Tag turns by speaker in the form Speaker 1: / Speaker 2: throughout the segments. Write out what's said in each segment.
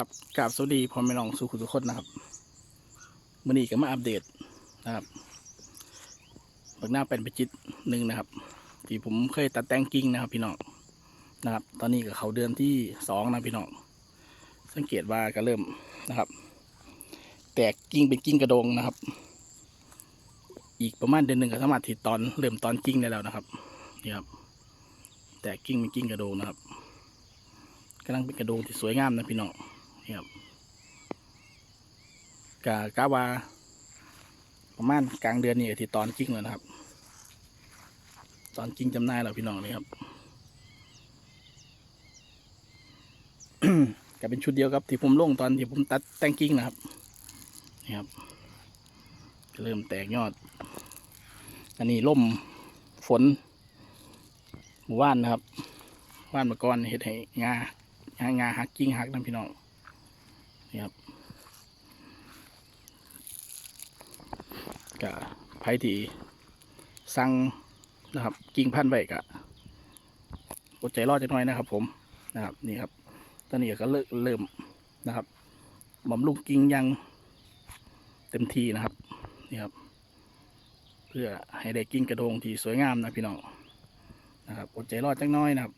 Speaker 1: ครับกราบสวัสดีพ่อแม่น้องสู่คุณทุกคนนะครับมื่อนี้ก็มาอัปเดตนะครับบักหน้าเป็นประจิตหนึ่งนะครับ ที่ผมเคยตัดแต่งกิ่งนะครับ พี่น้องนะครับ ตอนนี้ก็เขาเดือนที่สองนะพี่น้องสังเกตว่าก็เริ่มนะครับ แตกกิ่งเป็นกิ่งกระโดงนะครับ อีกประมาณเดือนหนึ่งก็สามารถติดตอนเริ่มตอนกิ่งได้แล้วนะครับนี่ครับ แตกกิ่งเป็นกิ่งกระโดงนะครับกำลังเป็นกระโดงที่สวยงามนะพี่น้อง นี่ครับกะกะว่าประมาณกลางเดือนนี้ที่ตอนจริงแล้วนะครับ ตอนจริงจำหน่ายแล้วพี่น้องนี่ครับก็เป็นชุดเดียวกับที่ผมลงตอนที่ผมตัดแต่งกิ้งนะครับนี่ครับ เริ่มแตกยอด อันนี้ล่มฝนหมู่บ้านนะครับบ้านมาก่อนเห็ดให้งางางาหักกิ้งหักนะพี่น้อง นี่ครับกะไผที่สั่งนะครับกิ่งพันไว้กะอดใจรอดจะน้อยนะครับ ผมนะครับนี่ครับ ตอนนี้ก็เริ่มเริ่มนะครับบำรุงกิ่งยังเต็มที่นะครับนี่ครับ เพื่อให้ได้กิ่งกระโดงที่สวยงามนะพี่น้องนะครับอดใจรอดจักน้อยนะครับ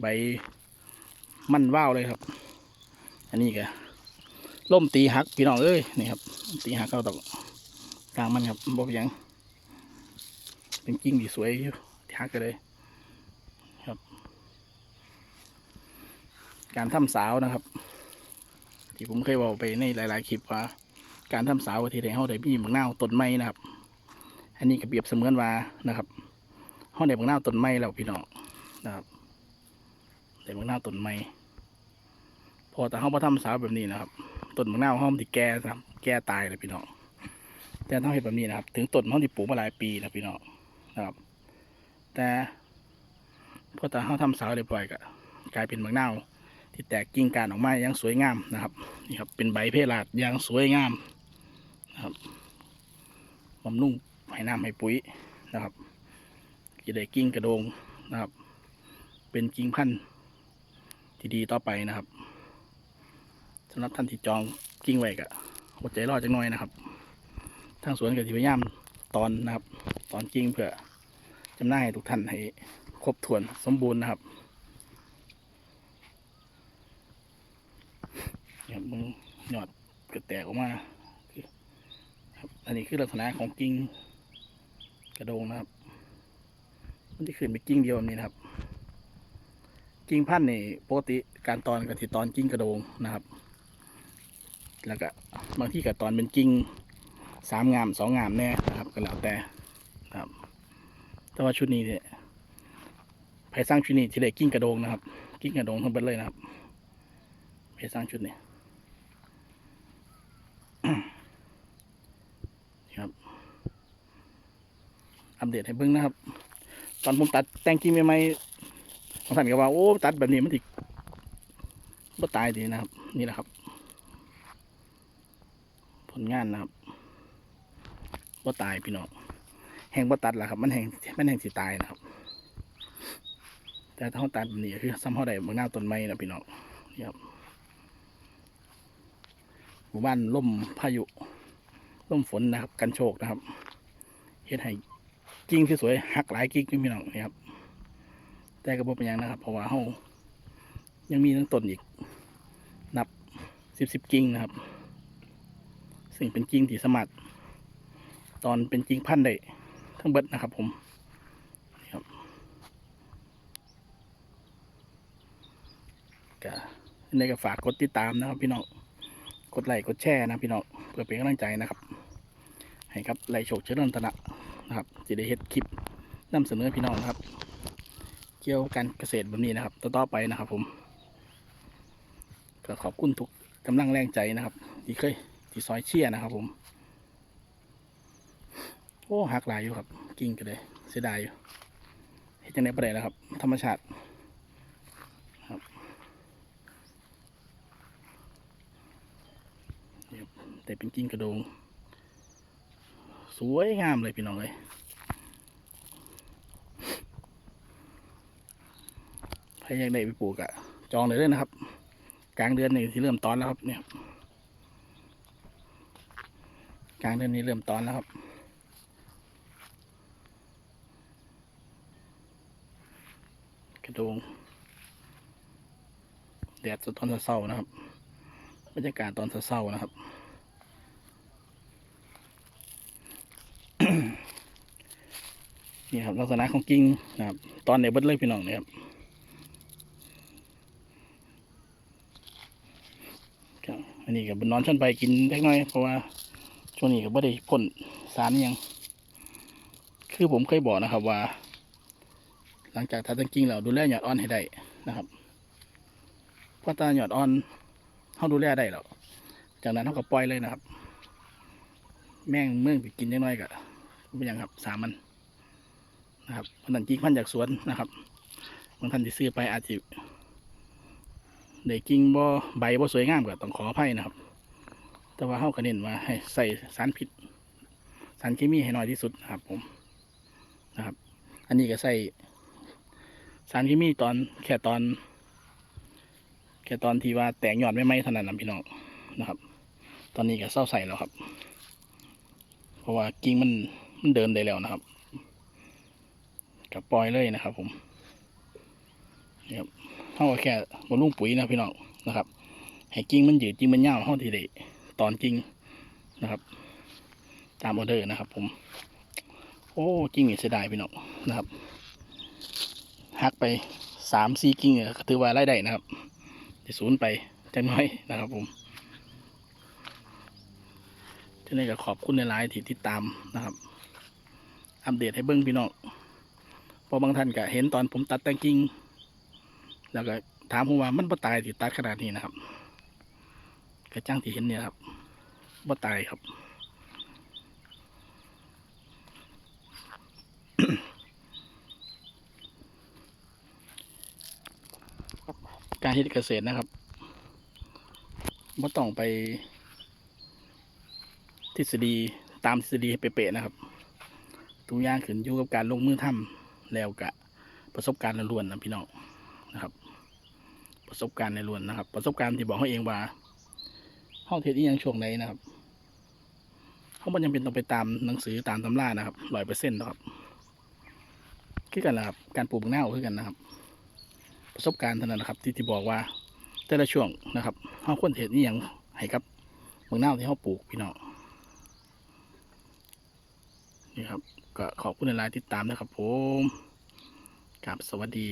Speaker 1: ใบมันว่าวเลยครับ อันนี้ก็ล่มตีหักพี่น้องเอ้ยนี่ครับ ตีหักเราต้องกลางมันครับบอกเป็นยังเป็นกิ่งที่สวยอยู่ที่หักกันเลยครับ การทำสาวนะครับ ที่ผมเคยบอกไปในหลาย ๆ คลิปว่า การทำสาวที่ไหนเขาได้มีบังนาวต้นไม้นะครับ อันนี้ก็เปรียบเสมือนว่านะครับเขาได้บังนาวต้นไม้แล้วพี่น้องนะครับ แต่บางหน้าวต้นไม้พอแต่เขาพอทำสาวแบบนี้นะครับต้นบางหน้าวเขาที่แก่ครับแก่ตายเลยพี่น้องแต่ถ้าเห็นแบบนี้นะครับ ถึงต้นเขาที่ปลูกมาหลายปีนะพี่น้องนะครับ แต่พอแต่เขาทำสาวเรียบร้อยก็กลายเป็นบางหน้าวที่แตกกิ่งการออกมาอย่างสวยงามนะครับนี่ครับ เป็นใบเพลาดอย่างสวยงามนะครับบำรุงให้น้ำให้ปุ๋ยนะครับจะได้กิ่งกระโดงนะครับ เป็นกิ่งพันธุ์ ที่ดีต่อไปนะครับสำหรับท่านที่จองกิ้งไว้ก็อดใจรอจังหน่อยนะครับ ทางสวนก็ที่พยายามตอนนะครับ ตอนกิ้งเพื่อจำหน่ายให้ทุกท่านให้ครบถ้วนสมบูรณ์นะครับเนี่ครับมึงยอดกระแตกออกมาครับอันนี้คือลักษณะของกิ้งกระโดงนะครับ มันจะขึ้นไปกิ้งเดียวแบบนี้นะครับ กิ้งพันธุ์นี่ปกติการตอนกับที่ตอนกิ้งกระโดงนะครับ แล้วก็บางที่กับตอนเป็นกิ้งสามงามสองงามแน่นะครับก็แล้วแต่ครับ แต่ว่าชุดนี้เนี่ยไผสร้างชุดนี้ที่ได้กิ้งกระโดงนะครับ กิ้งกระโดงทั้งหมดเลยนะครับไผสร้างชุดนี้ครับอัปเดตให้เบิ่งนะครับ ตอนผมตัดแต่งกิ้งใหม่ๆ ท่านก็ว่าโอ้ตัดแบบนี้มันติบ่ตายดีนะครับ นี่แหละครับ ผลงานนะครับบ่ตายพี่น้องแห้งบ่ตัดแหละครับ มันแห้งมันแห้งสิตายนะครับ แต่ถ้าเขาตัดแบบนี้คือซ้ำเขาได้บางหน้าต้นไม้นะพี่น้องนี่ครับหมู่บ้านล่มพายุล่มฝนนะครับ กันโชกนะครับเฮ็ดให้กิ่งที่สวยหักหลายกิ่งพี่น้องนี่ครับ แต่กระบอกเป็นยังนะครับ เพราะว่าเขายังมีทั้งต้นอีก นับสิบสิบกิ่งนะครับ ซึ่งเป็นกิ่งที่สมัคร ตอนเป็นกิ่งพันธุ์ได้ทั้งเบิดนะครับ ผมนี่ครับก็ในก็ฝากกดติดตามนะครับ พี่น้องกดไลค์กดแชร์นะพี่น้องเพื่อเป็นกำลังใจนะครับ ให้ครับไลค์โชคเชิญรัตนะนะครับจะได้เฮ็ดคลิปนำเสนอพี่น้องนะครับ กี่ยวกับการเกษตรแบบนี้นะครับต่อๆไปนะครับผมก็ขอบคุณทุกกำลังแรงใจนะครับ ที่เคยที่ซอยเชียนะครับ ผม โอ้หักหลายอยู่ครับ กิ่งก็เลยเสียดายอยู่เห็นจังไดประเดี๋ยวครับ ธรรมชาติครับนี่ครับแต่เป็นกิ่งกระโดง สวยงามเลยพี่น้องเลย รอยากได้ไปปลูกอะจองเลยเด้นะครับ กลางเดือนนี้ที่เริ่มตอนแล้วครับเนี่ยกลางเดือนนี้เริ่มตอนแล้วครับกระดงแดดตอนเช้านะครับบรรยากาศตอนเช้านะครับนี่ครับลักษณะของกิ่งนะครับ ตอนในเบิดเลยพี่น้องเนี่ยครับครับ อันนี้กับบนนอนชนไปกินเล็กน้อยเพราะว่าช่วงนี้ก็ไม่ได้พ่นสารยัง คือผมเคยบอกนะครับว่า หลังจากทัดตั้งกิ่งแล้วดูแลหยอดอ่อนให้ได้นะครับเพราะตาหยอดอ่อนเขาดูแลได้แล้วจากนั้นเขาก็ปล่อยเลยนะครับ แม่งเมื่อไปกินเล็กน้อยก็เป็นยังครับสามันนะครับพันธุ์จริงพันธุ์จากสวนนะครับบางท่านที่ซื้อไปอาจจะ ได้กิ่งบ่ใบบ่สวยงามก็ต้องขออภัยนะครับ แต่ว่าเขาก็เน้นว่าให้ใส่สารพิษสารเคมีให้น้อยที่สุดครับ ผมนะครับ อันนี้ก็ใส่สารเคมีตอนแค่ตอน แค่ตอนที่ว่าแตกยอดไม่ไหมเท่านั้นนะพี่น้องนะครับ ตอนนี้ก็เศร้าใส่แล้วครับ เพราะว่ากิ่งมันมันเดินได้แล้วนะครับกับปล่อยเลยนะครับผม นี่ครับเท่ากับแค่บำรุงปุ๋ยนะพี่น้องนะครับให้กิ่งมันยืดกิ่งมันยาวเท่าที่ได้ตอนกิ่งนะครับ ตามออเดอร์นะครับ ผม โอ้กิ่งเสียดายพี่น้องนะครับหักไปสามสี่กิ่งเนี่ยก็ถือว่าไล่ได้นะครับจะศูนย์ไปจังน้อยนะครับผมที่นี่ก็ขอบคุณในไลน์ที่ติดตามนะครับ อัปเดตให้เบิ้งพี่น้องเพอบางท่านก็เห็นตอนผมตัดแต่งกิ่ง แล้วก็ถามผมว่ามันบ่ตายที่ตัดขนาดนี้นะครับกระจ้างที่เห็นเนี่ยครับบ่ตายครับการเฮ็ดเกษตรนะครับบ่ต้องไป ทฤษฎีตามทฤษฎีเป๊ะๆนะครับทุกอย่างขึ้นอยู่กับการลงมือทำแล้วกะประสบการณ์ล้วนๆนะพี่น้อง นะครับ ประสบการณ์ล้วนนะครับ ประสบการณ์ที่บอกเขาเองว่าห้องเทศอีหยังช่วงไหนนะครับเขาไม่จำเป็นต้องไปตามหนังสือตามตำรานะครับร้อยเปอร์เซ็นต์นะครับคือกันนะครับ การปลูกบักหน้าวคือกันนะครับ ประสบการณ์เท่านั้นนะครับ ที่ที่บอกว่า แต่ละช่วงนะครับเขาควรเทศอีหยังให้กับบักหน้าวที่เขาปลูกพี่น้องนี่ครับ ก็ขอบคุณในไลน์ติดตามนะครับผมกับสวัสดี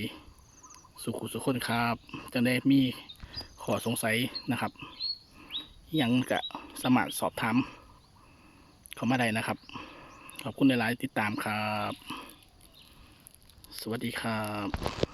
Speaker 1: สุขุสุขคนครับจะได้มีขอสงสัยนะครับ ยังกะสามารสอบถามเขามาได้นะครับ ขอบคุณในไลน์ติดตามครับ สวัสดีครับ